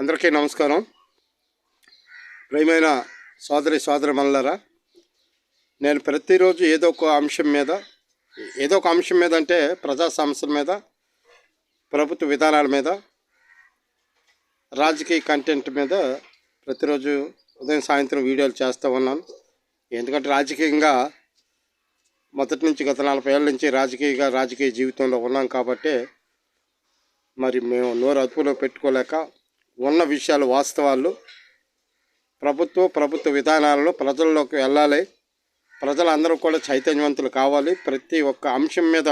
అందరికీ నమస్కారం. ప్రియమైన సోదరి సోదరి మల్లరా నేను ప్రతిరోజు ఏదో ఒక అంశం మీద ఏదో ఒక అంశం మీద అంటే ప్రజా సమస్యల మీద ప్రభుత్వ విధానాల మీద రాజకీయ కంటెంట్ మీద ప్రతిరోజు ఉదయం సాయంత్రం వీడియోలు చేస్తూ ఉన్నాను. ఎందుకంటే రాజకీయంగా మొదటి నుంచి గత నలభై ఏళ్ళ నుంచి రాజకీయంగా రాజకీయ జీవితంలో ఉన్నాం కాబట్టి మరి మేము నోరు అదుపులో పెట్టుకోలేక ఉన్న విషయాలు వాస్తవాలు. ప్రభుత్వ ప్రభుత్వ విధానాలలో ప్రజల్లోకి వెళ్ళాలి. ప్రజలందరూ కూడా చైతన్యవంతులు కావాలి. ప్రతి ఒక్క అంశం మీద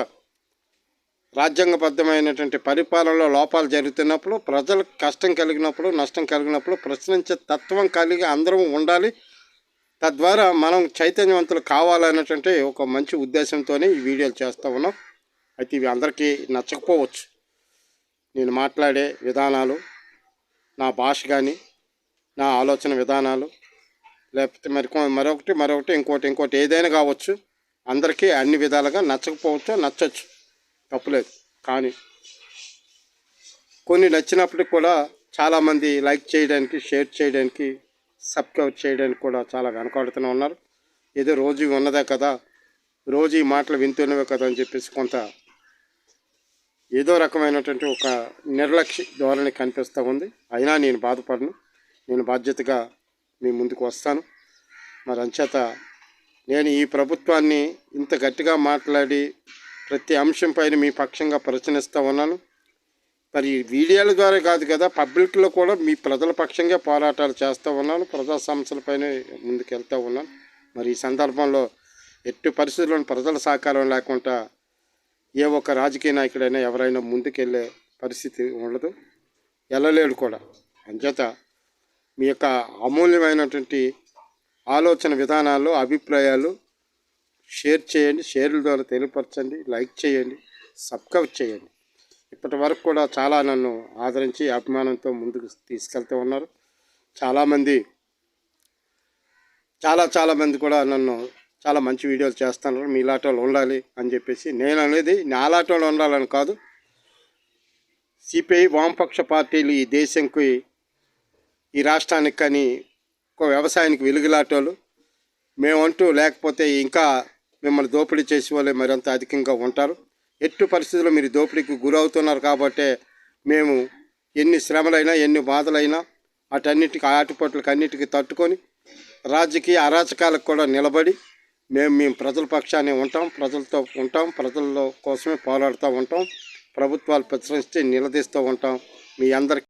రాజ్యాంగబద్ధమైనటువంటి పరిపాలనలో లోపాలు జరుగుతున్నప్పుడు ప్రజలకు కష్టం కలిగినప్పుడు నష్టం కలిగినప్పుడు ప్రశ్నించే తత్వం కలిగి అందరం ఉండాలి. తద్వారా మనం చైతన్యవంతులు కావాలనేటువంటి ఒక మంచి ఉద్దేశంతోనే ఈ వీడియోలు చేస్తూ ఉన్నాం. అయితే ఇవి అందరికీ నచ్చకపోవచ్చు. నేను మాట్లాడే విధానాలు నా భాష కానీ నా ఆలోచన విధానాలు లేకపోతే మరి మరొకటి మరొకటి ఇంకోటి ఇంకోటి ఏదైనా కావచ్చు అందరికీ అన్ని విధాలుగా నచ్చకపోవచ్చు నచ్చచ్చు. తప్పులేదు కానీ కొన్ని నచ్చినప్పటికి కూడా చాలామంది లైక్ చేయడానికి షేర్ చేయడానికి సబ్స్క్రైబ్ చేయడానికి కూడా చాలా వెనకాడుతూనే ఉన్నారు. ఏదో రోజు ఉన్నదే కదా రోజు ఈ మాటలు వింటున్నవే కదా అని చెప్పేసి కొంత ఏదో రకమైనటువంటి ఒక నిర్లక్ష్య ధోరణి కనిపిస్తూ ఉంది. అయినా నేను బాధపడను. నేను బాధ్యతగా మీ ముందుకు వస్తాను. మరి అంచేత నేను ఈ ప్రభుత్వాన్ని ఇంత గట్టిగా మాట్లాడి ప్రతి అంశం పైన మీ పక్షంగా ప్రశ్నిస్తూ ఉన్నాను. మరి ఈ వీడియోల ద్వారా కాదు కదా పబ్లిక్లో కూడా మీ ప్రజల పక్షంగా పోరాటాలు చేస్తూ ఉన్నాను. ప్రజా సమస్యలపైన ముందుకు వెళ్తూ ఉన్నాను. మరి ఈ సందర్భంలో ఎట్టి పరిస్థితుల్లో ప్రజల సహకారం లేకుండా ఏ ఒక్క రాజకీయ నాయకుడైనా ఎవరైనా ముందుకెళ్ళే పరిస్థితి ఉండదు. వెళ్ళలేడు కూడా. అంచేత మీ యొక్క అమూల్యమైనటువంటి ఆలోచన విధానాలు అభిప్రాయాలు షేర్ చేయండి. షేర్ల ద్వారా తెలియపరచండి. లైక్ చేయండి. సబ్స్క్రైబ్ చేయండి. ఇప్పటి వరకు కూడా చాలా నన్ను ఆదరించి అభిమానంతో ముందుకు తీసుకెళ్తూ ఉన్నారు. చాలామంది చాలా చాలా మంది కూడా నన్ను చాలా మంచి వీడియోలు చేస్తున్నారు. మీ వాళ్ళు ఉండాలి అని చెప్పేసి నేను అనేది నాలాంటి వాళ్ళు ఉండాలని కాదు. సిపిఐ వామపక్ష పార్టీలు ఈ దేశంకి ఈ రాష్ట్రానికి కానీ ఒక వ్యవసాయానికి వెలుగులాటోళ్ళు. మేమంటూ లేకపోతే ఇంకా మిమ్మల్ని దోపిడీ చేసే వాళ్ళే మరింత అధికంగా ఉంటారు. ఎట్టు పరిస్థితుల్లో మీరు దోపిడీకి గురవుతున్నారు కాబట్టి మేము ఎన్ని శ్రమలైనా ఎన్ని బాధలైనా అటన్నిటికీ ఆటుపోట్లకు అన్నిటికీ తట్టుకొని రాజకీయ అరాచకాలకు కూడా నిలబడి మేము మేము ప్రజల పక్షాన్ని ఉంటాం ప్రజలతో ఉంటాం ప్రజల కోసమే పోరాడుతూ ఉంటాం ప్రభుత్వాలు ప్రశ్నిస్తే నిలదీస్తూ ఉంటాం. మీ అందరికీ